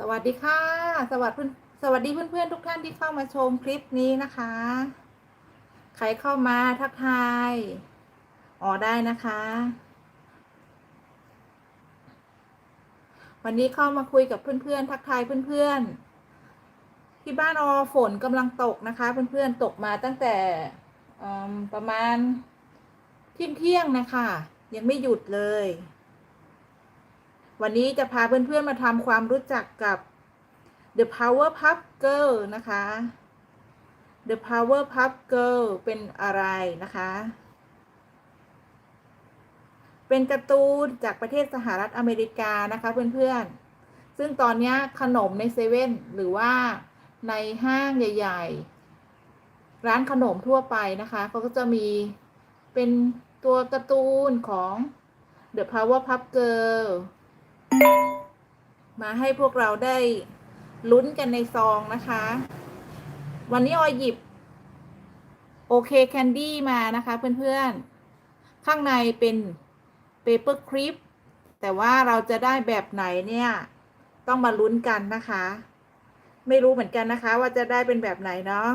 สวัสดีค่ะ สวัสดีเพื่อนสวัสดีเพื่อนๆทุกท่านที่เข้ามาชมคลิปนี้นะคะ ใครเข้ามาทักทายอ๋อได้นะคะ วันนี้เข้ามาคุยกับเพื่อนๆทักทายเพื่อนๆ ที่บ้านออฝนกำลังตกนะคะ เพื่อนๆตกมาตั้งแต่ประมาณเที่ยงเที่ยงๆนะคะยังไม่หยุดเลย วันนี้จะพาเพื่อนๆมาทำความรู้จักกับ The Power Pup Girl นะคะ The Power Pup Girl เป็นอะไรนะคะ เป็นการ์ตูนจากประเทศสหรัฐอเมริกานะคะเพื่อนๆ ซึ่งตอนนี้ขนมในเซเว่นหรือว่าในห้างใหญ่ ๆ ร้านขนมทั่วไปนะคะเขาก็จะมีเป็นตัวการ์ตูนของ The Power Pup Girl มาให้พวกเราได้ลุ้นกันในซองนะคะ วันนี้ออยหยิบ โอเคแคนดี้มานะคะเพื่อนๆ ข้างในเป็นเปเปอร์คริปแต่ว่าเราจะได้แบบไหนเนี่ย ต้องมาลุ้นกันนะคะ ไม่รู้เหมือนกันนะคะ ว่าจะได้เป็นแบบไหนเนาะ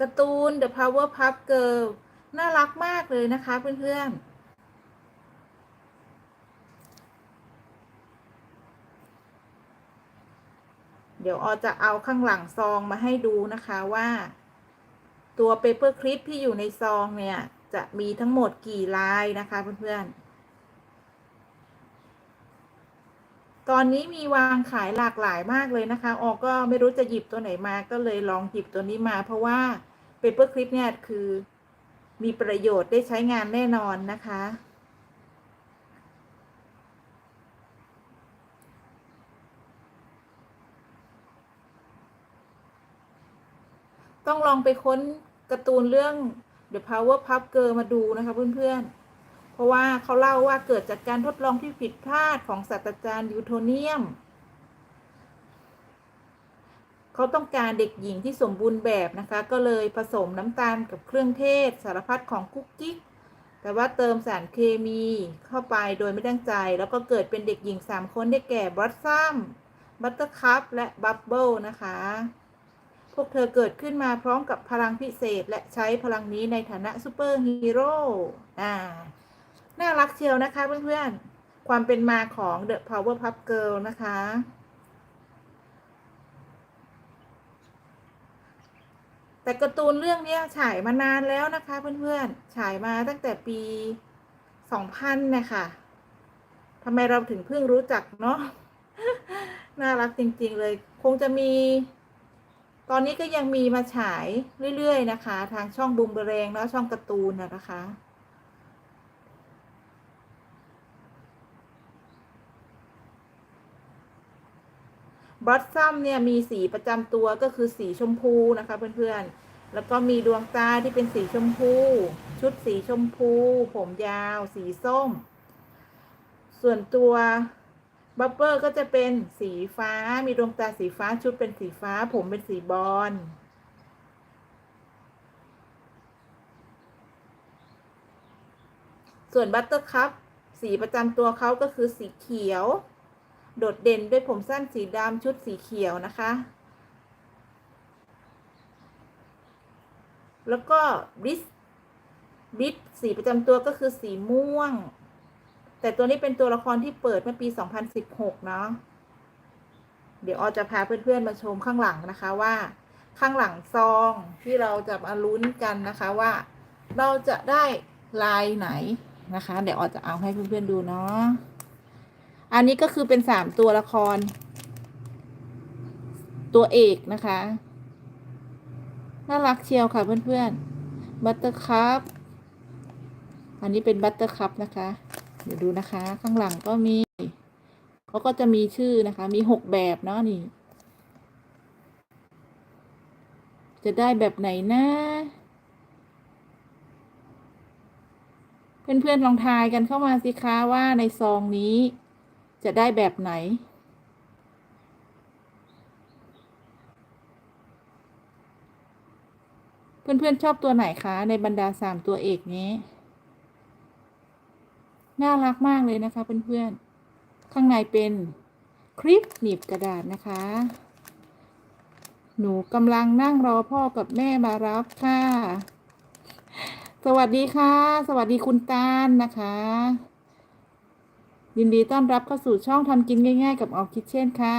การ์ตูน The Power Pup Girl น่ารักมากเลยนะคะเพื่อนๆเดี๋ยวออจะเอาข้างหลังซองมาให้ดูนะคะว่า ตัวเปเปอร์คลิปที่อยู่ในซองเนี่ย จะมีทั้งหมดกี่ลายนะคะเพื่อนๆ ตอนนี้มีวางขายหลากหลายมากเลยนะคะ ออกก็ไม่รู้จะหยิบตัวไหนมาก็เลยลองหยิบตัวนี้มาเพราะว่า เปเปอร์คลิปเนี่ย คือมีประโยชน์ได้ใช้งานแน่นอนนะคะ ต้องลองไปค้นการ์ตูนเรื่อง The Power Pup Girl มาดูนะคะเพื่อนๆ เพราะว่าเขาเล่าว่าเกิดจากการทดลองที่ผิดพลาดของศาสตราจารย์ยูโทเนียม เขาต้องการเด็กหญิงที่สมบูรณ์แบบนะคะ ก็เลยผสมน้ำตาลกับเครื่องเทศ สารพัดของกุ๊กกิ๊กแต่ว่าเติมสารเคมีเข้าไปโดยไม่ตั้งใจ แล้วก็เกิดเป็นเด็กหญิง 3 คนได้แก่บรัสซัมบัตเตอร์คัพและบับเบิลนะคะ พวกเธอเกิดขึ้นมาพร้อมกับพลังพิเศษ และใช้พลังนี้ในฐานะซูเปอร์ฮีโร่อ่าน่ารักเชียวนะคะเพื่อนๆ ความเป็นมาของ The Power Pup Girl นะคะ แต่การ์ตูนเรื่องนี้ฉายมานานแล้วนะคะ เพื่อนๆ ฉายมาตั้งแต่ปี2000นะคะทำไมเราถึงเพิ่งรู้จักเนาะ น่ารักจริง ๆ เลย คงจะมี ตอนนี้ก็ยังมีมาฉายเรื่อย ๆ นะคะ ทางช่องบูมเบรงแล้วช่องการ์ตูนนะคะ บอสซัมเนี่ยมีสีประจำตัวก็คือสีชมพูนะคะเพื่อนๆ แล้วก็มีดวงตาที่เป็นสีชมพู ชุดสีชมพู ผมยาว สีส้ม ส่วนตัวบับเบอร์ก็จะเป็นสีฟ้า มีดวงตาสีฟ้า ชุดเป็นสีฟ้า ผมเป็นสีบอลส่วนบัตเตอร์คัพสีประจำตัวเขาก็คือสีเขียว โดดเด่นด้วยผมสั้นสีดำชุดสีเขียวนะคะ แล้วก็บิสบิสสีประจำตัวก็คือสีม่วง แต่ตัวนี้เป็นตัวละครที่เปิดเมื่อปี 2016 เนาะเดี๋ยวออจะพาเพื่อนๆมาชมข้างหลังนะคะว่า ข้างหลังซองที่เราจะมาลุ้นกันนะคะว่า เราจะได้ลายไหนนะคะ เดี๋ยวออจะเอาให้เพื่อนๆดูเนาะ อันนี้ก็คือเป็นสามตัวละคร ตัวเอกนะคะ น่ารักเชียวค่ะเพื่อนๆบัตเตอร์คัพอันนี้เป็นบัตเตอร์คัพนะคะ เดี๋ยวดูนะคะ ข้างหลังก็มีเขาก็จะมีชื่อนะคะ มีหกแบบเนาะนี่จะได้แบบไหนนะ เพื่อนๆลองทายกันเข้ามาสิคะว่าในซองนี้ จะได้แบบไหน เพื่อนๆชอบตัวไหนคะ ในบรรดาสามตัวเอกนี้ น่ารักมากเลยนะคะ เพื่อนๆ ข้างในเป็นคลิปหนีบกระดาษนะคะ หนูกำลังนั่งรอพ่อกับแม่มารับค่ะ สวัสดีค่ะ สวัสดีคุณตาลนะคะ ยินดีต้อนรับเข้าสู่ช่องทำกินง่าย ๆ กับออคิดเช่นค่ะ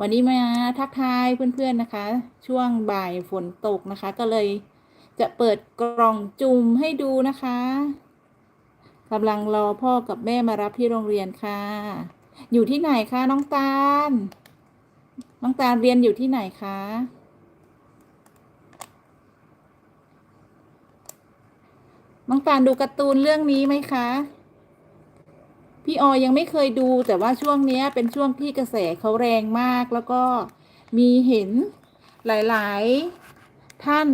วันนี้มาทักทายเพื่อนๆนะคะ ช่วงบ่ายฝนตกนะคะ ก็เลยจะเปิดกล่องจุ่มให้ดูนะคะกำลังรอพ่อกับแม่มารับที่โรงเรียนค่ะ อยู่ที่ไหนคะน้องตาล น้องตาลเรียนอยู่ที่ไหนคะ น้องตาลดูการ์ตูนเรื่องนี้ไหมคะ พี่ออยังไม่เคยดู แต่ว่าช่วงนี้เป็นช่วงที่กระแสเขาแรงมาก แล้วก็มีเห็นหลาย ๆ ท่าน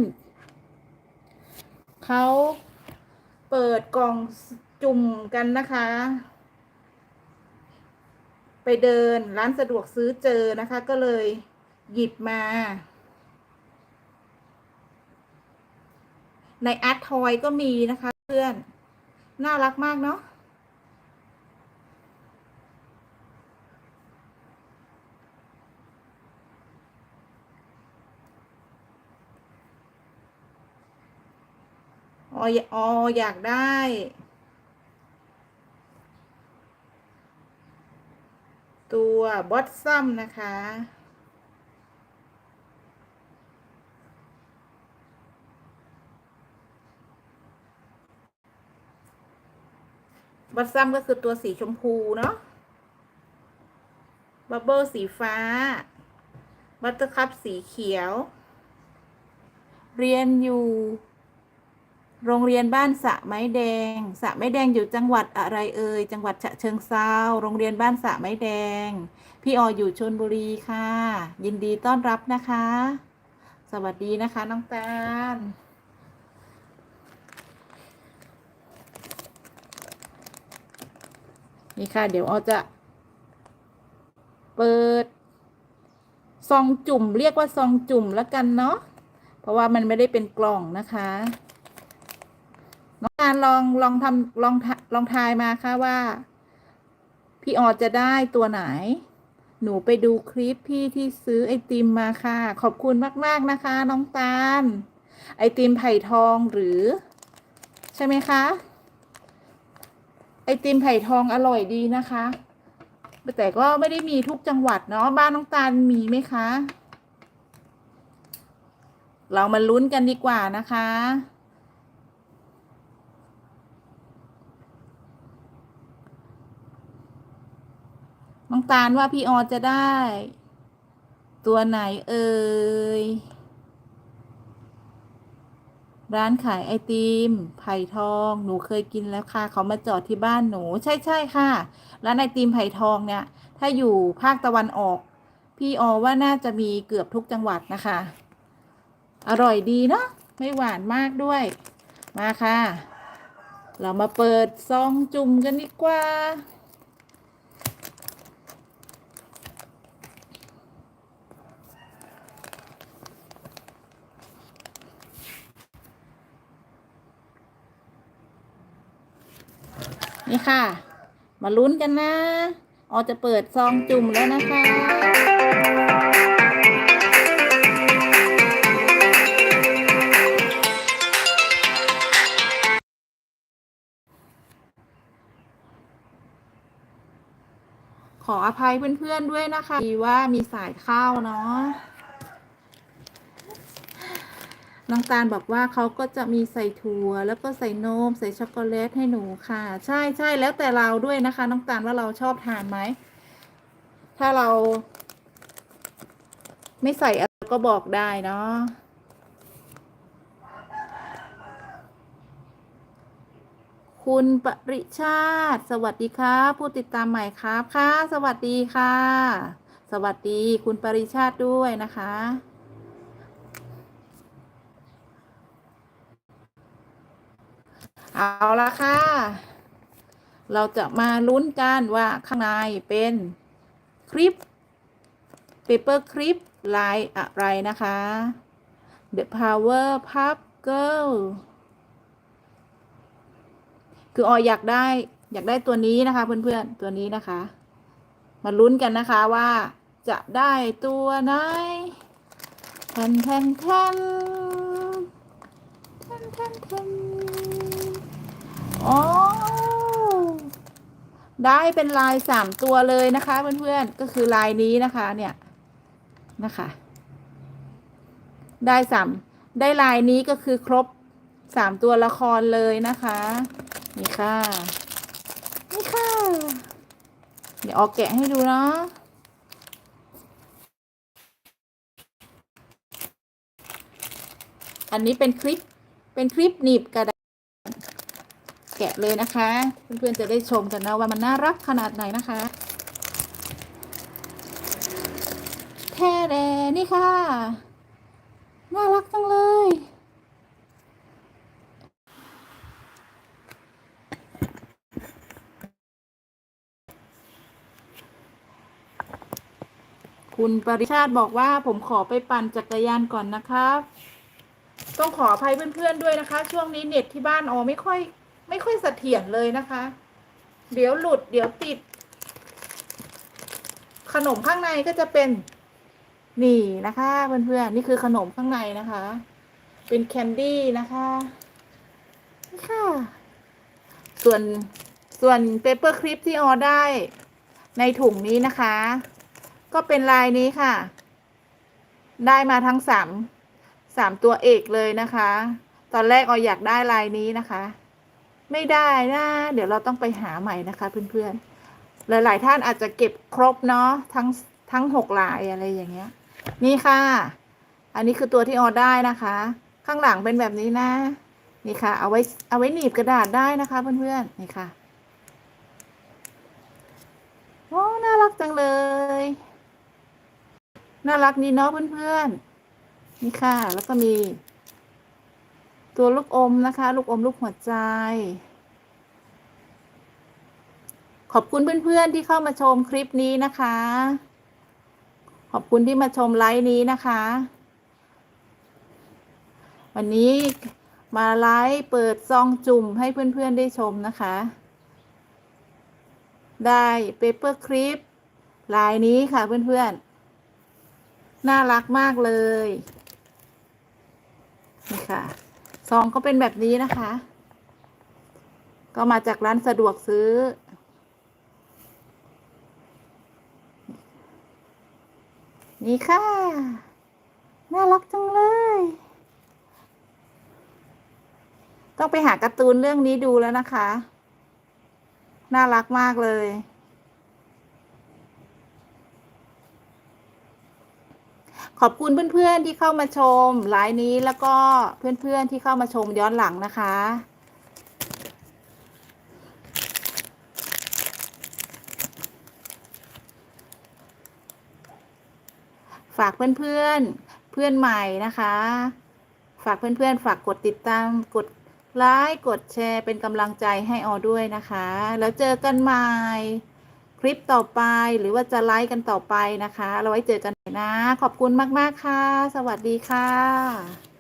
เขาเปิดกล่องจุ่มกันนะคะ ไปเดินร้านสะดวกซื้อเจอนะคะ ก็เลยหยิบมา ในอาร์ตทอยก็มีนะคะเพื่อน น่ารักมากเนาะออยออยากได้ ตัวบอสซัมนะคะ บอสซัมก็คือตัวสีชมพูเนาะบับเบิลสีฟ้า บัตเตอร์คัพสีเขียว เรียนอยู่ โรงเรียนบ้านสะไม้แดงสะไม้แดงอยู่จังหวัดอะไรเอ่ย จังหวัดฉะเชิงเซาโรงเรียนบ้านสะไม้แดง พี่อออยู่ชนบุรีค่ะ ยินดีต้อนรับนะคะ สวัสดีนะคะน้องตาล นี่ค่ะ เดี๋ยวออจะเปิด ซองจุ่มเรียกว่าซองจุ่มแล้วกันเนาะเพราะว่ามันไม่ได้เป็นกล่องนะคะน้องการลองลองทำลองทะลองทายมาค่ะว่า พี่ออจะได้ตัวไหน หนูไปดูคลิปพี่ที่ซื้อไอติมมาค่ะ ขอบคุณมาก ๆ นะคะ น้องตาล ไอติมไผ่ทองหรือ ใช่ไหมคะ ไอติมไผ่ทองอร่อยดีนะคะ แต่ก็ไม่ได้มีทุกจังหวัดเนาะบ้านน้องตาลมีไหมคะ เรามาลุ้นกันดีกว่านะคะน้องตาลว่าพี่ออจะได้ ตัวไหนเอ่ย ร้านขายไอติม ไผ่ทอง หนูเคยกินแล้วค่ะ เขามาจอดที่บ้านหนู ใช่ใช่ค่ะ ร้านไอติมไผ่ทองเนี่ย ถ้าอยู่ภาคตะวันออก พี่ออว่าน่าจะมีเกือบทุกจังหวัดนะคะ อร่อยดีเนาะ ไม่หวานมากด้วย มาค่ะ เรามาเปิดซองจุ่มกันดีกว่า นี่ค่ะ มาลุ้นกันนะ ออจะเปิดซองจุ่มแล้วนะคะ ขออภัยเพื่อนๆด้วยนะคะดีว่ามีสายเข้าเนาะ น้องตาลบอกว่าเขาก็จะมีใส่ถั่ว แล้วก็ใส่นม ใส่ช็อกโกแลตให้หนูค่ะ ใช่ใช่แล้วแต่เราด้วยนะคะ น้องตาลว่าเราชอบทานไหม ถ้าเรา ไม่ใส่อะไรก็บอกได้เนาะคุณปริชาติ สวัสดีครับผู้ติดตามใหม่ครับค่ะ สวัสดีค่ะ สวัสดีคุณปริชาติด้วยนะคะ เอาละค่ะ เราจะมาลุ้นกันว่าข้างในเป็นคลิปเปเปอร์คลิปลายอะไรนะคะ The Power Pup Google คือออยอยากได้อยากได้ตัวนี้นะคะ เพื่อนๆ ตัวนี้นะคะ มาลุ้นกันนะคะว่าจะได้ตัวไหนแทนแทนแทนแทนแทนแทน อ๋อได้เป็นลายสามตัวเลยนะคะเพื่อนๆก็คือลายนี้นะคะเนี่ยนะคะ ได้สามได้ลายนี้ก็คือครบสามตัวละครเลยนะคะนี่ค่ะนี่ค่ะ เดี๋ยวออกแกะให้ดูเนาะอันนี้เป็นคลิปเป็นคลิปหนีบกระดาษะเลยนะคะ เพื่อนๆจะได้ชมกันนะว่ามันน่ารักขนาดไหนนะคะแท้แดนี่ค่ะ น่ารักจังเลย คุณปริชาติบอกว่าผมขอไปปั่นจักรยานก่อนนะครับต้องขออภัยเพื่อนๆด้วยนะคะ ช่วงนี้เน็ตที่บ้านอ๋อไม่ค่อย ไม่ค่อยเสถียรเลยนะคะ เดี๋ยวหลุดเดี๋ยวติด ขนมข้างในก็จะเป็นนี่นะคะเพื่อนๆนี่คือขนมข้างในนะคะ เป็นแคนดี้นะคะนี่ค่ะ ส่วนส่วนเปเปอร์คลิปที่ออได้ในถุงนี้นะคะ ก็เป็นลายนี้ค่ะ ได้มาทั้งสามสามตัวเอกเลยนะคะ ตอนแรกอออยากได้ลายนี้นะคะ ไม่ได้นะ เดี๋ยวเราต้องไปหาใหม่นะคะเพื่อนๆ หลาย ๆ ท่านอาจจะเก็บครบเนาะทั้งทั้งหกลายอะไรอย่างเงี้ย นี่ค่ะ อันนี้คือตัวที่ออได้นะคะ ข้างหลังเป็นแบบนี้นะ นี่ค่ะ เอาไว้เอาไว้หนีบกระดาษได้นะคะเพื่อนๆ นี่ค่ะโอ้น่ารักจังเลย น่ารักนี่เนาะเพื่อนๆ นี่ค่ะ แล้วก็มี ตัวลูกอมนะคะ ลูกอมลูกหัวใจ ขอบคุณเพื่อนๆที่เข้ามาชมคลิปนี้นะคะ ขอบคุณที่มาชมไลฟ์นี้นะคะ วันนี้มาไลฟ์เปิดซองจุ่มให้เพื่อนๆได้ชมนะคะ ได้เปเปอร์คลิปลายนี้ค่ะเพื่อนๆ น่ารักมากเลย นี่ค่ะ ซองก็เป็นแบบนี้นะคะ ก็มาจากร้านสะดวกซื้อ นี่ค่ะ น่ารักจังเลย ต้องไปหาการ์ตูนเรื่องนี้ดูแล้วนะคะ น่ารักมากเลย ขอบคุณเพื่อนๆที่เข้ามาชมไลน์นี้แล้วก็เพื่อนๆที่เข้ามาชมย้อนหลังนะคะ ฝากเพื่อนๆเพื่อนใหม่นะคะ ฝากเพื่อนๆ ฝากกดติดตามกดไลค์กดแชร์เป็นกำลังใจให้ออด้วยนะคะ แล้วเจอกันใหม่ คลิปต่อไปหรือว่าจะไลฟ์กันต่อไปนะคะ เราไว้เจอกันใหม่นะ ขอบคุณมาก ๆ ค่ะ สวัสดีค่ะ